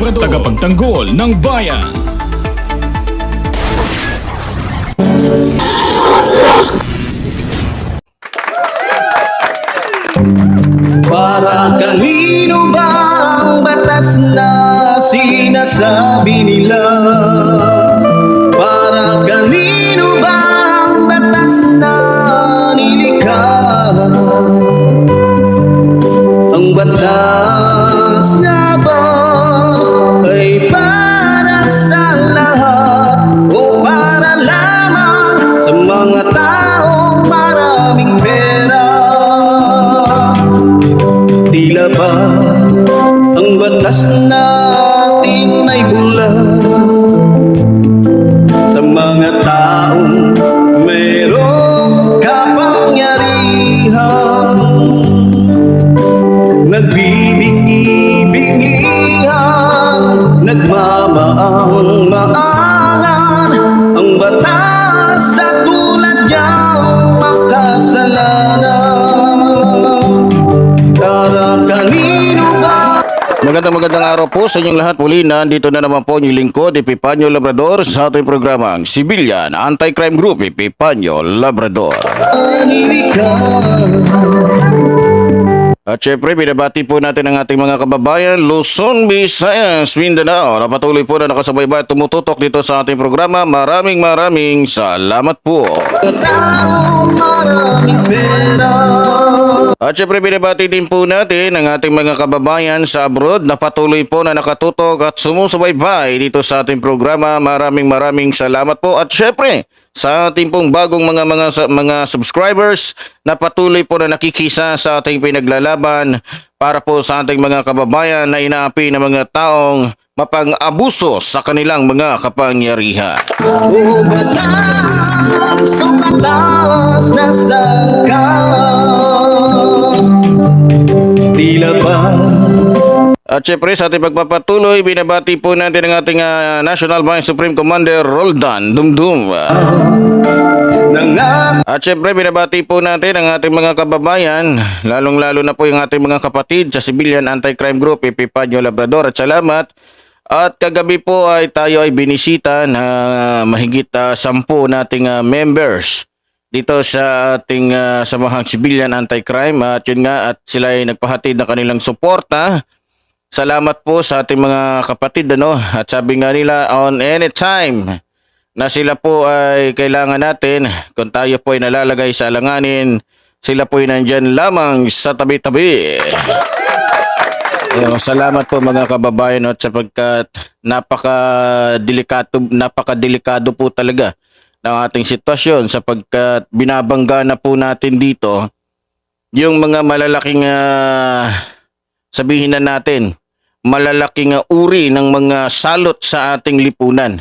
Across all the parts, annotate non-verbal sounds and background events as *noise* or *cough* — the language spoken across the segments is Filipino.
Tagapagtanggol ng bayan. Para kanino Magandang magandang araw po sa inyong lahat. Muli na dito na naman po inyong lingkod, Epipanyo Labrador sa ating programang Civilian Anti-Crime Group, Epipanyo Labrador. At syempre, binabati po natin ang ating mga kababayan, Luzon, Visayas, Mindanao, na patuloy po na nakasubaybay at tumututok dito sa ating programa. Maraming maraming salamat po. At syempre binabati din po natin ang ating mga kababayan sa abroad na patuloy po na nakatutok at sumusubaybay dito sa ating programa. Maraming maraming salamat po. At syempre sa ating pong bagong mga mga mga subscribers na patuloy po na nakikisa sa ating pinaglalaban para po sa ating mga kababayan na inaapi ng mga taong mapang-abuso sa kanilang mga kapangyarihan. O batas sa batas na sangka Tila ba At syempre sa ating pagpapatuloy, binabati po natin ang ating ah, National Bank Supreme Commander Roldan Dumdum. At syempre binabati po natin ang ating mga kababayan, lalong-lalo na po yung ating mga kapatid sa Civilian Anti-Crime Group, Epipanyo Labrador at salamat. At kagabi po ay tayo ay binisita na mahigit ah, sampu nating ah, members dito sa ating ah, samahang Civilian Anti-Crime. At yun nga at sila ay nagpahatid ng kanilang suporta. Salamat po sa ating mga kapatid ano? At sabi nga nila on any time na sila po ay kailangan natin kung tayo po ay nalalagay sa alanganin sila po ay nandyan lamang sa tabi-tabi. Ayun, salamat po mga kababayan at sapagkat napaka-delikado napaka-delikado po talaga ng ating sitwasyon sapagkat binabangga na po natin dito yung mga malalaking ah, sabihin na natin malalaking uh, uri ng mga salot sa ating lipunan.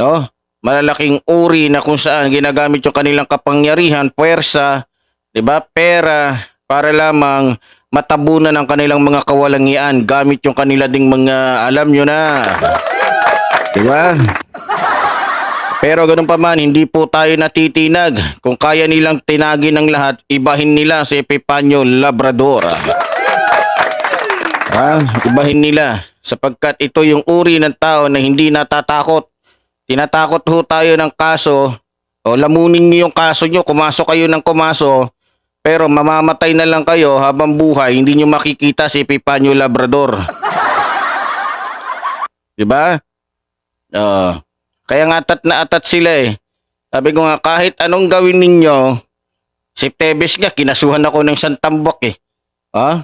No? Malalaking uri na kung saan ginagamit yung kanilang kapangyarihan, puwersa, 'di ba? Pera para lamang matabunan ang kanilang mga kawalangian gamit yung kanila ding mga alam nyo na. 'Di ba? Pero ganun pa man, hindi po tayo natitinag. Kung kaya nilang tinagin ng lahat, ibahin nila si Epipanyo Labrador. Ha? Ibahin nila sapagkat ito yung uri ng tao na hindi natatakot. Tinatakot ho tayo ng kaso o lamunin niyo yung kaso nyo, kumasok kayo ng kumaso pero mamamatay na lang kayo habang buhay, hindi nyo makikita si Epipanyo Labrador. Diba? Oo. kaya nga atat na atat sila eh. Sabi ko nga kahit anong gawin ninyo, si Tebes nga kinasuhan ako ng santambok eh. Ha?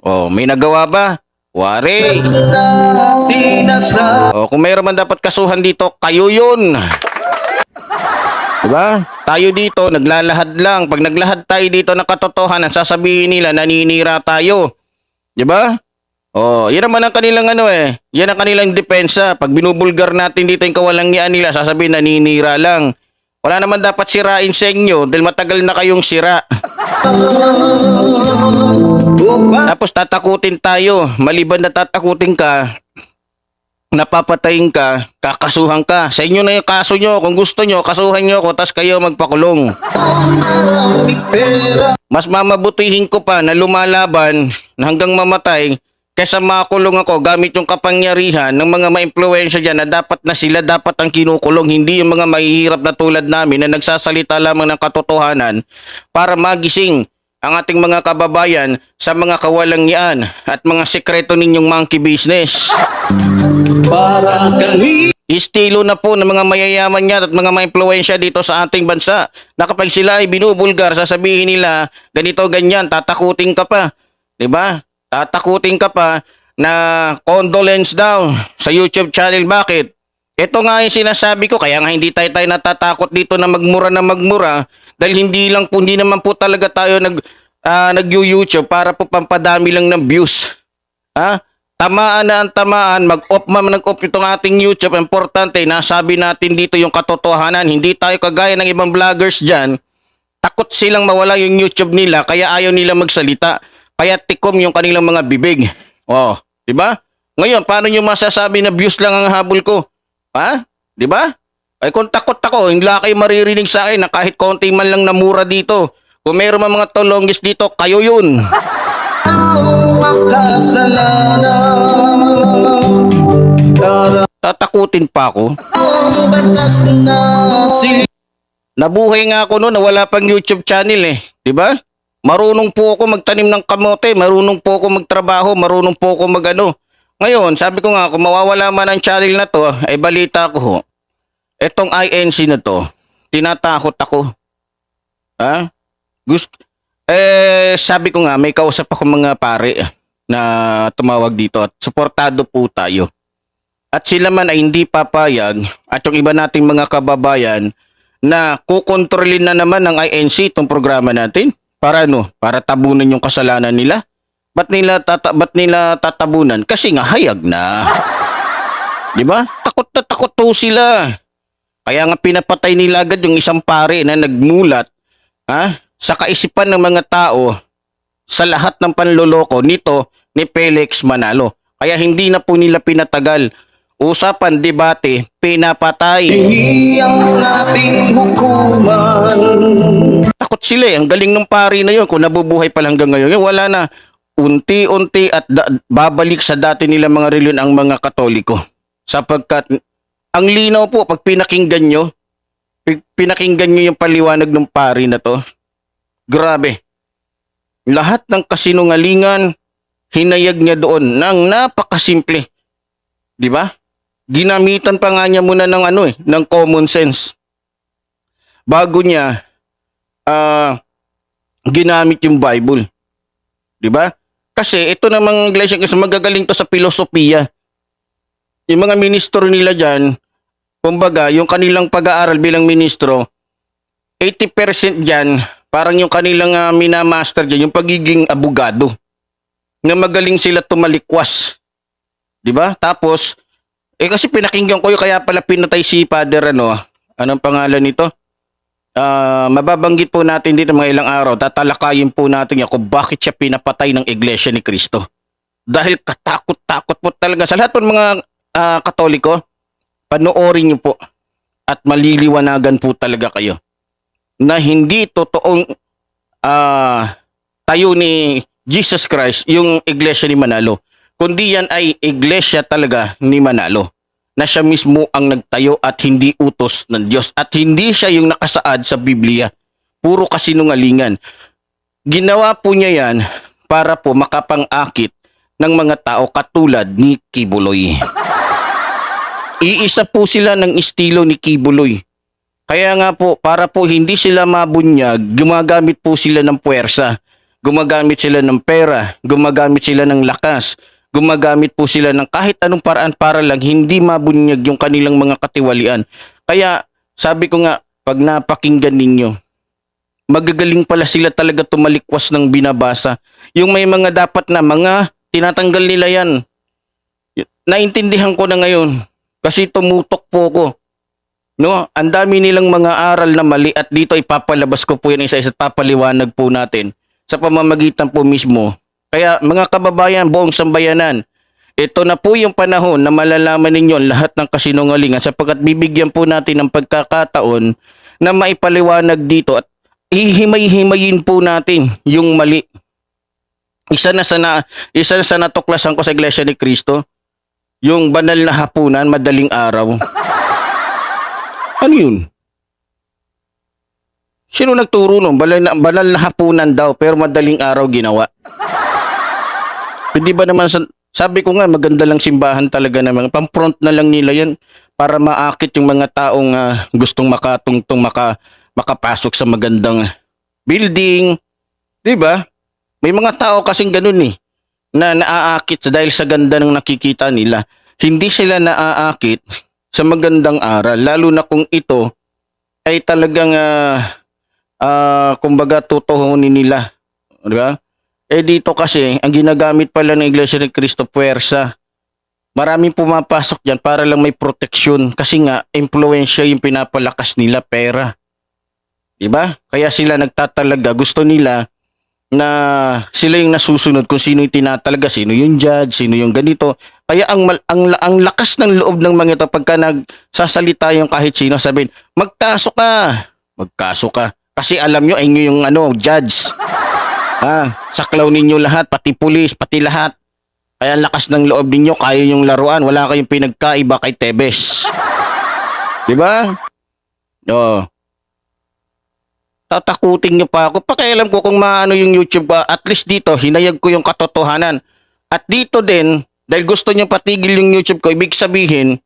Oh, may nagawa ba? Wari. na sinasabi O kung mayroon man dapat kasuhan dito, kayo yun. Diba? Tayo dito, naglalahad lang. Pag naglahad tayo dito ng katotohanan, sasabihin nila, naninira tayo. Diba? Oh, yan naman ang kanilang ano eh. Yan ang kanilang depensa. Pag binubulgar natin dito yung kawalangyaan nila, sasabihin naninira lang. Wala naman dapat sirain sa inyo dahil matagal na kayong sira. Tapos tatakutin tayo. Maliban na tatakutin ka, napapatayin ka, kakasuhan ka. Sa inyo na yung kaso nyo. Kung gusto nyo, kasuhan nyo ako, tas kayo magpakulong. Mas mamabutihin ko pa na lumalaban na hanggang mamatay kaysa makulong ako gamit yung kapangyarihan ng mga maimpluwensya dyan na dapat na sila dapat ang kinukulong, hindi yung mga mahihirap na tulad namin na nagsasalita lamang ng katotohanan para magising ang ating mga kababayan sa mga kawalangian at mga sekreto ninyong monkey business. Para Estilo na po ng mga mayayaman niya at mga maimpluwensya dito sa ating bansa na kapag sila ay binubulgar, sasabihin nila ganito ganyan, tatakutin ka pa. ba? Tatakutin ka pa na condolence daw sa YouTube channel. Bakit? Ito nga yung sinasabi ko, kaya nga hindi tayo tayo natatakot dito na magmura na magmura dahil hindi lang po, hindi naman po talaga tayo nag, ah, nag-YouTube para po pampadami lang ng views. Ha? Tamaan na ang tamaan, mag-off man nag-off itong ating YouTube. Importante, nasabi natin dito yung katotohanan. Hindi tayo kagaya ng ibang vloggers dyan. Takot silang mawala yung YouTube nila, kaya ayaw nila magsalita. Kaya tikom yung kanilang mga bibig. Oh, di ba? Ngayon, paano nyo masasabi na views lang ang habol ko? Ha? Di ba? Ay kung takot ako, hindi kayo maririnig sa akin na kahit konti man lang namura dito. Kung meron man mga tolongis dito, kayo yun. Tatakutin pa ako. Na Nabuhay nga ako noon na wala pang YouTube channel eh. 'Di ba? Marunong po ako magtanim ng kamote, marunong po ako magtrabaho, marunong po ako magano. Ngayon, sabi ko nga, kung mawawala man ang channel na to, ay balita ko ho. Etong INC na to, tinatakot ako. Ha? Gusto, eh, sabi ko nga, may kausap ako mga pare na tumawag dito at suportado po tayo. At sila man ay hindi papayag at yung iba nating mga kababayan na kukontrolin na naman ng INC itong programa natin. Para ano? Para tabunan yung kasalanan nila. Ba't nila, tata, ba't nila tatabunan? Kasi nga hayag na. Di ba? Takot na takot to sila. Kaya nga pinapatay nila agad yung isang pare na nagmulat ha, sa kaisipan ng mga tao sa lahat ng panloloko nito ni Felix Manalo. Kaya hindi na po nila pinatagal. Usapan, debate, pinapatay. Hingi ang ating hukuman Takot sila eh. Ang galing ng pari na yun. Kung nabubuhay pa lang hanggang ngayon, wala na. Unti-unti at babalik sa dati nila mga reliyon ang mga katoliko. Sapagkat ang linaw po pag pinakinggan nyo, pi- pinakinggan nyo yung paliwanag ng pari na to, grabe. Lahat ng kasinungalingan, hinayag niya doon ng napakasimple. Di ba? Ginamitan pa nga niya muna ng ano eh, ng common sense. Bago niya ah ginamit yung Bible. 'Di ba? Kasi ito namang iglesia kasi magagaling to sa filosofiya. Yung mga ministro nila diyan, kumbaga, yung kanilang pag-aaral bilang ministro, 80% diyan, parang yung kanilang ah, minamaster diyan, yung pagiging abogado. Na magaling sila tumalikwas. ba? Tapos eh kasi pinakinggan ko yung kaya pala pinatay si Father ano, anong pangalan nito? Ah, mababanggit po natin dito mga ilang araw, tatalakayin po natin yan kung bakit siya pinapatay ng Iglesia ni Cristo. Dahil katakot-takot po talaga sa lahat po ng mga ah, Katoliko, panoorin niyo po at maliliwanagan po talaga kayo na hindi totoong ah, tayo ni Jesus Christ yung Iglesia ni Manalo, kundi yan ay Iglesia talaga ni Manalo na siya mismo ang nagtayo at hindi utos ng Diyos at hindi siya yung nakasaad sa Biblia. Puro kasinungalingan. Ginawa po niya yan para po makapang-akit ng mga tao katulad ni Kibuloy. Iisa po sila ng estilo ni Kibuloy. Kaya nga po, para po hindi sila mabunyag, gumagamit po sila ng puwersa. Gumagamit sila ng pera, gumagamit sila ng lakas, gumagamit po sila ng kahit anong paraan para lang hindi mabunyag yung kanilang mga katiwalian. Kaya sabi ko nga, pag napakinggan ninyo, magagaling pala sila talaga tumalikwas ng binabasa. Yung may mga dapat na mga tinatanggal nila yan. Naintindihan ko na ngayon kasi tumutok po ko. No, ang dami nilang mga aral na mali at dito ipapalabas ko po yan isa-isa papaliwanag po natin sa pamamagitan po mismo. Kaya mga kababayan, buong sambayanan, ito na po yung panahon na malalaman ninyo lahat ng kasinungalingan sapagkat bibigyan po natin ng pagkakataon na maipaliwanag dito at ihimay-himayin po natin yung mali. Isa na sa na, isa na sa natuklasan ko sa Iglesia ni Cristo, yung banal na hapunan, madaling araw. Ano yun? Sino nagturo nun? Banal na, banal na hapunan daw pero madaling araw ginawa. Hindi ba naman sa, sabi ko nga maganda lang simbahan talaga na mga pampront na lang nila yan para maakit yung mga taong ah, gustong makatungtong maka, makapasok sa magandang building. 'Di ba? May mga tao kasing ganun eh na naaakit dahil sa ganda ng nakikita nila. Hindi sila naaakit sa magandang aral lalo na kung ito ay talagang ah ah, kumbaga tutuhunin nila. Di ba? Eh dito kasi, ang ginagamit pala ng Iglesia ni Cristo, puwersa. Maraming pumapasok dyan para lang may proteksyon. Kasi nga, impluensya yung pinapalakas nila, pera. Diba? Kaya sila nagtatalaga. Gusto nila na sila yung nasusunod kung sino yung tinatalaga, sino yung judge, sino yung ganito. Kaya ang, ang, ang lakas ng loob ng mga ito pagka nagsasalita yung kahit sino, sabihin, magkaso ka. Magkaso ka. Kasi alam nyo, inyo yung ano, judge. Ah, saklaw ninyo lahat, pati pulis, pati lahat. Kaya ang lakas ng loob ninyo, kaya yung laruan. Wala kayong pinagkaiba kay Tebes. Di ba? Oo. Tatakutin nyo pa ako. Pakialam ko kung maano yung YouTube ba. At least dito, hinayag ko yung katotohanan. At dito din, dahil gusto nyo patigil yung YouTube ko, ibig sabihin,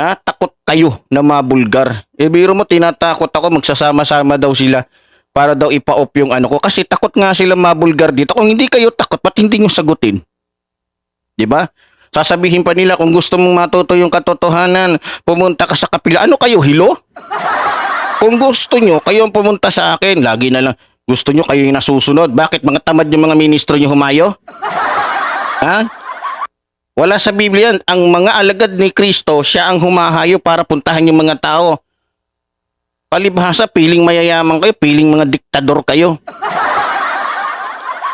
ha, takot kayo na mabulgar. E biro mo, tinatakot ako, magsasama-sama daw sila para daw ipa-off yung ano ko. Kasi takot nga sila mabulgar dito. Kung hindi kayo takot, ba't hindi nyo sagutin? Di ba? Sasabihin pa nila kung gusto mong matuto yung katotohanan, pumunta ka sa kapila. Ano kayo, hilo? Kung gusto nyo, kayo ang pumunta sa akin. Lagi na lang, gusto nyo kayo yung nasusunod. Bakit mga tamad yung mga ministro nyo humayo? Ha? Wala sa Biblia yan. Ang mga alagad ni Kristo, siya ang humahayo para puntahan yung mga tao. Palibhasa, piling mayayaman kayo, piling mga diktador kayo.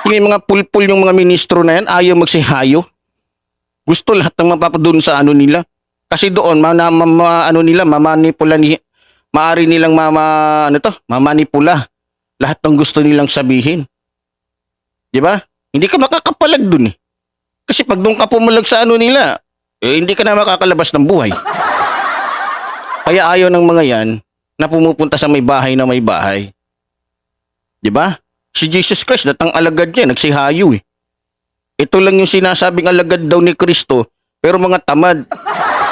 Yung mga pulpul yung mga ministro na yan, ayaw magsihayo. Gusto lahat ng mapapadun sa ano nila. Kasi doon, ma, ma, ma- ano nila, mamanipula ni, maari nilang mama, ano to, mamanipula. Lahat ng gusto nilang sabihin. Di ba? Hindi ka makakapalag dun eh. Kasi pag doon ka pumalag sa ano nila, eh, hindi ka na makakalabas ng buhay. Kaya ayaw ng mga yan na pumupunta sa may bahay na may bahay. Di ba? Si Jesus Christ, datang alagad niya, nagsihayo eh. Ito lang yung sinasabing alagad daw ni Kristo, pero mga tamad.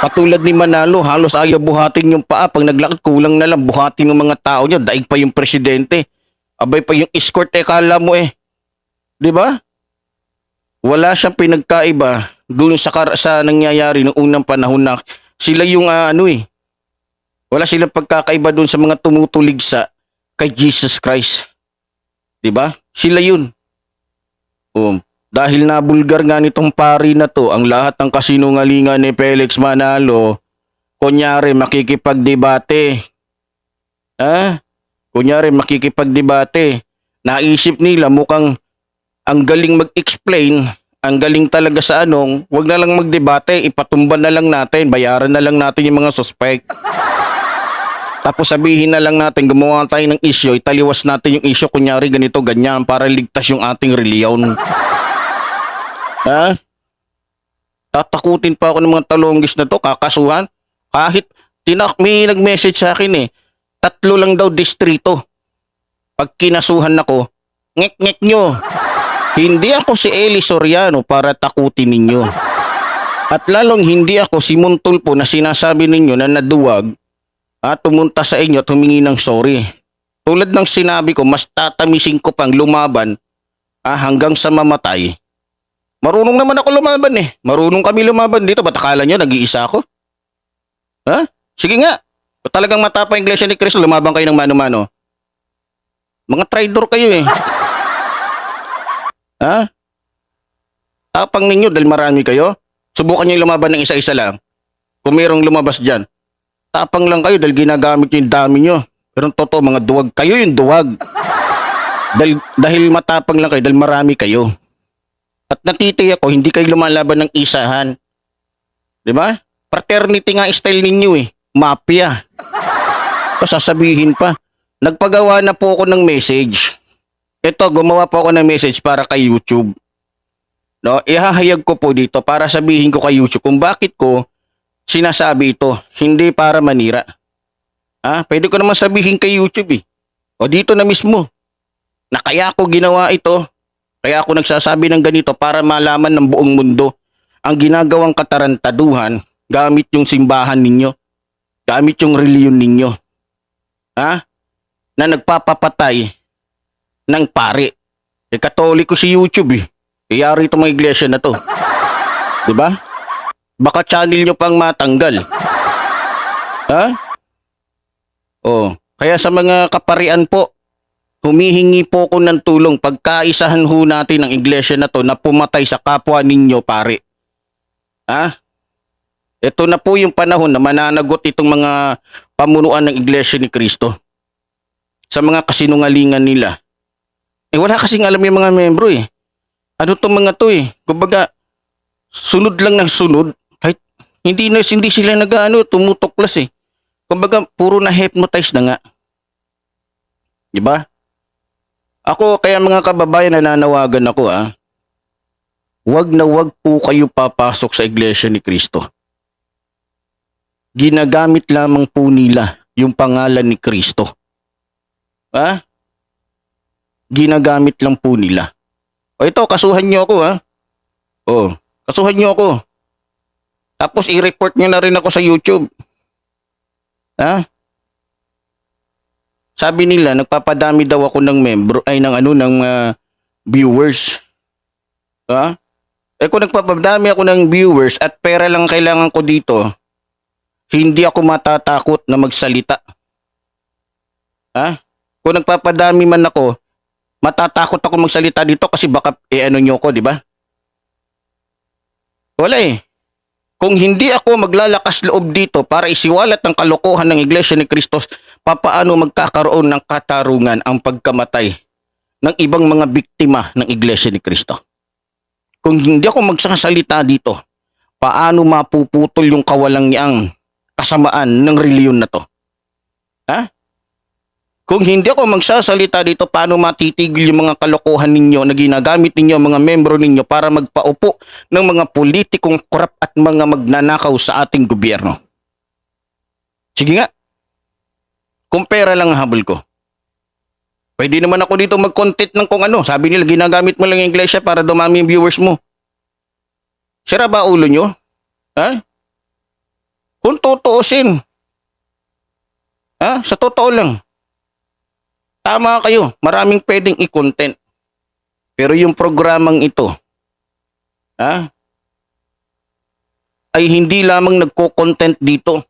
Katulad ni Manalo, halos ayaw buhatin yung paa. Pag naglakad, kulang na lang buhatin ng mga tao niya. Daig pa yung presidente. Abay pa yung escort, eh, kala mo eh. Di ba? Wala siyang pinagkaiba dun sa, sa nangyayari noong unang panahon na sila yung ah, ano eh. Wala silang pagkakaiba dun sa mga tumutulig sa kay Jesus Christ. 'Di ba? Sila 'yun. Um, dahil nabulgar nga nitong pari na to ang lahat ng kasinungalingan ni Felix Manalo, kunyari makikipagdebate. Ha? Kunyari makikipagdebate. Naisip nila mukhang ang galing mag-explain, ang galing talaga sa anong, wag na lang magdebate, ipatumba na lang natin, bayaran na lang natin yung mga suspect. Tapos sabihin na lang natin, gumawa tayo ng issue, italiwas natin yung issue, kunyari ganito, ganyan, para ligtas yung ating reliyon. *laughs* Ha? Tatakutin pa ako ng mga talonggis na to, kakasuhan. Kahit, tinak, may nag-message sa akin eh, tatlo lang daw distrito. Pag kinasuhan ako, ngek-ngek nyo. Hindi ako si Eli Soriano para takutin ninyo. At lalong hindi ako si Montulpo na sinasabi ninyo na naduwag at pumunta sa inyo at humingi ng sorry. Tulad ng sinabi ko, mas tatamisin ko pang lumaban ah, hanggang sa mamatay. Marunong naman ako lumaban eh. Marunong kami lumaban dito. Ba't akala nyo nag-iisa ako? Ha? Sige nga. Talagang matapang iglesia ni Cristo, lumabang kayo ng mano-mano. Mga traidor kayo eh. Ha? Tapang ninyo dahil marami kayo. Subukan nyo lumaban ng isa-isa lang. Kung mayroong lumabas dyan. Tapang lang kayo dahil ginagamit yung dami nyo. Pero totoo mga duwag. Kayo yung duwag. dahil, dahil matapang lang kayo, dahil marami kayo. At natitiyak ko, hindi kayo lumalaban ng isahan. Di ba? Fraternity nga style ninyo eh. Mafia. Tapos sasabihin pa, nagpagawa na po ako ng message. Ito, gumawa po ako ng message para kay YouTube. No, ihahayag ko po dito para sabihin ko kay YouTube kung bakit ko sinasabi ito, hindi para manira. Ah, pwede ko naman sabihin kay YouTube eh. O dito na mismo. Na kaya ako ginawa ito, kaya ako nagsasabi ng ganito para malaman ng buong mundo ang ginagawang katarantaduhan gamit yung simbahan ninyo, gamit yung reliyon ninyo. Ha? Na nagpapapatay ng pare. Eh, katoliko si YouTube eh. Iyari itong mga iglesia na to. ba? Baka channel nyo pang matanggal. Ha? Oh, kaya sa mga kaparian po, humihingi po ko ng tulong pagkaisahan ho natin ang iglesia na to na pumatay sa kapwa ninyo pare. Ha? Ito na po yung panahon na mananagot itong mga pamunuan ng iglesia ni Kristo sa mga kasinungalingan nila. Eh wala kasing alam yung mga membro eh. Ano tong mga to eh? Kumbaga, sunod lang ng sunod. Hindi na hindi sila nag-ano, tumutuklas eh. Kumbaga, puro na hypnotize na nga. Di ba? Ako, kaya mga kababayan, nananawagan ako ah. Huwag na huwag po kayo papasok sa iglesia ni Kristo. Ginagamit lamang po nila yung pangalan ni Kristo. Ha? Ginagamit lang po nila. O ito, kasuhan nyo ako ha. O, kasuhan nyo ako. Tapos i-report nyo na rin ako sa YouTube. Ha? Sabi nila, nagpapadami daw ako ng membro, ay ng ano, ng ah, viewers. Ha? Eh kung nagpapadami ako ng viewers at pera lang kailangan ko dito, hindi ako matatakot na magsalita. Ha? Kung nagpapadami man ako, matatakot ako magsalita dito kasi baka eh ano nyo ko, di ba? Wala eh. Kung hindi ako maglalakas loob dito para isiwalat ang kalokohan ng Iglesia ni Kristo, papaano magkakaroon ng katarungan ang pagkamatay ng ibang mga biktima ng Iglesia ni Kristo? Kung hindi ako magsasalita dito, paano mapuputol yung kawalangyang kasamaan ng reliyon na to? Ha? Kung hindi ako magsasalita dito, paano matitigil yung mga kalokohan ninyo na ginagamit ninyo, mga membro ninyo para magpaupo ng mga politikong korap at mga magnanakaw sa ating gobyerno? Sige nga. Kung pera lang ang habol ko. Pwede naman ako dito mag-content ng kung ano. Sabi nila, ginagamit mo lang yung iglesia para dumami yung viewers mo. Sira ba ulo nyo? Ha? Kung tutuusin. Ha? Sa totoo lang. Tama kayo, maraming pwedeng i-content. Pero yung programang ito, ha? Ay hindi lamang nagko-content dito.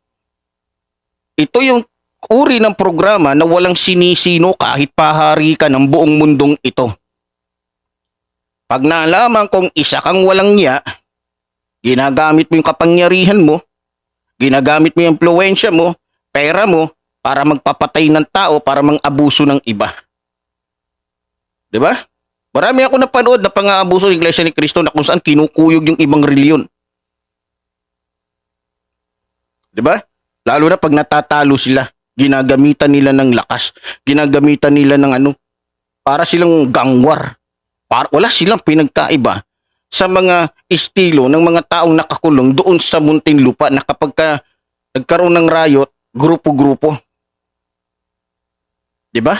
Ito yung uri ng programa na walang sinisino kahit pahari ka ng buong mundong ito. Pag nalaman kong isa kang walang niya, ginagamit mo yung kapangyarihan mo, ginagamit mo yung impluensya mo, pera mo, para magpapatay ng tao, para mang-abuso ng iba. 'Di ba? Marami ako napanood na pang-aabuso ng Iglesia ni Cristo na kung saan kinukuyog yung ibang reliyon. 'Di ba? Lalo na pag natatalo sila, ginagamitan nila ng lakas, ginagamitan nila ng ano, para silang gangwar. Para, wala silang pinagkaiba sa mga estilo ng mga taong nakakulong doon sa munting lupa na kapag ka nagkaroon ng riot, grupo-grupo. 'Di ba?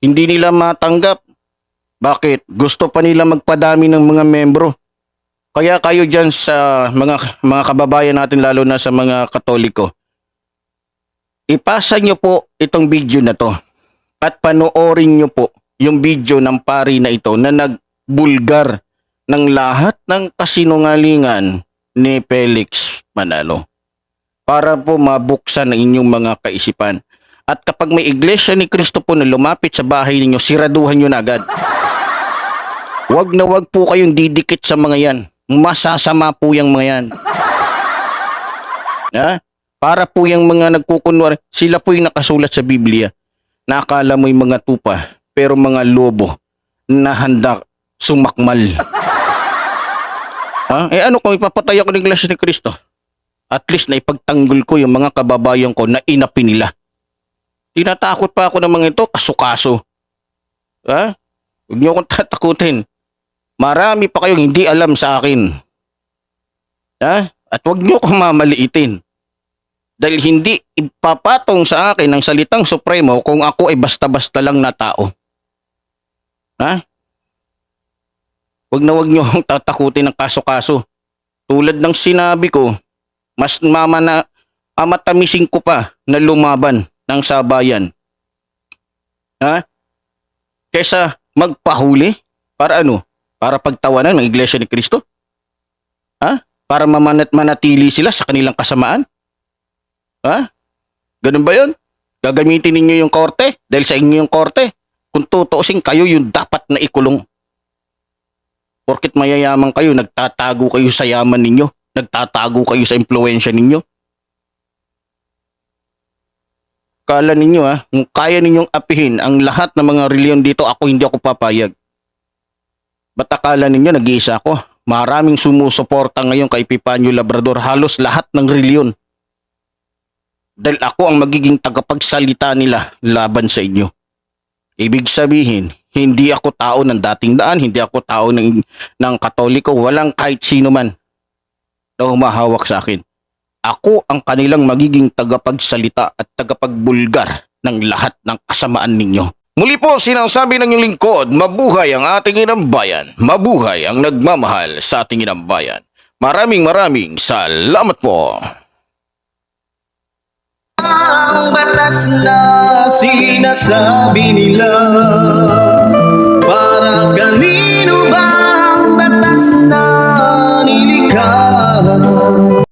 Hindi nila matanggap. Bakit? Gusto pa nila magpadami ng mga membro. Kaya kayo diyan sa mga mga kababayan natin lalo na sa mga Katoliko. Ipasa nyo po itong video na to at panoorin nyo po yung video ng pari na ito na nagbulgar ng lahat ng kasinungalingan ni Felix Manalo para po mabuksan ang inyong mga kaisipan. At kapag may iglesia ni Kristo po na lumapit sa bahay ninyo, siraduhan nyo na agad. Huwag na huwag po kayong didikit sa mga yan. Masasama po yung mga yan. Ha? Para po yung mga nagkukunwari, sila po yung nakasulat sa Biblia. Nakala mo yung mga tupa, pero mga lobo na handa sumakmal. Ha? Eh ano kung ipapatay ako ng Iglesia ni Cristo? At least na ipagtanggol ko yung mga kababayan ko na inapi nila. Tinatakot pa ako ng mga ito, kaso-kaso. Ha? Huwag niyo akong tatakutin. Marami pa kayong hindi alam sa akin. Ha? At huwag niyo akong mamaliitin. Dahil hindi ipapatong sa akin ng salitang supremo kung ako ay basta-basta lang na tao. Ha? Huwag na huwag niyo akong tatakutin ng kaso-kaso. Tulad ng sinabi ko, mas mama na amatamisin ko pa na lumaban ng sabayan. Ha? Kesa magpahuli para ano? Para pagtawanan ng Iglesia ni Cristo? Ha? Para mamanat manatili sila sa kanilang kasamaan? Ha? Ganun ba yun? Gagamitin ninyo yung korte dahil sa inyo yung korte. Kung tutuusin kayo yung dapat na ikulong. Porkit mayayaman kayo, nagtatago kayo sa yaman ninyo. Nagtatago kayo sa impluensya ninyo. Kala ninyo ha, kung kaya ninyong apihin ang lahat ng mga reliyon dito, ako hindi ako papayag. Ba't akala ninyo nag-iisa ako? Maraming sumusuporta ngayon kay Pipanyo Labrador, halos lahat ng reliyon. Dahil ako ang magiging tagapagsalita nila laban sa inyo. Ibig sabihin, hindi ako tao ng dating daan, hindi ako tao ng, ng katoliko, walang kahit sino man na humahawak sa akin. Ako ang kanilang magiging tagapagsalita at tagapagbulgar ng lahat ng kasamaan ninyo. Muli po sinasabi ng iyong lingkod, mabuhay ang ating inang bayan, mabuhay ang nagmamahal sa ating inang bayan. Maraming maraming salamat po! Ang batas na sinasabi nila Para kanino ba ang batas na nilikha?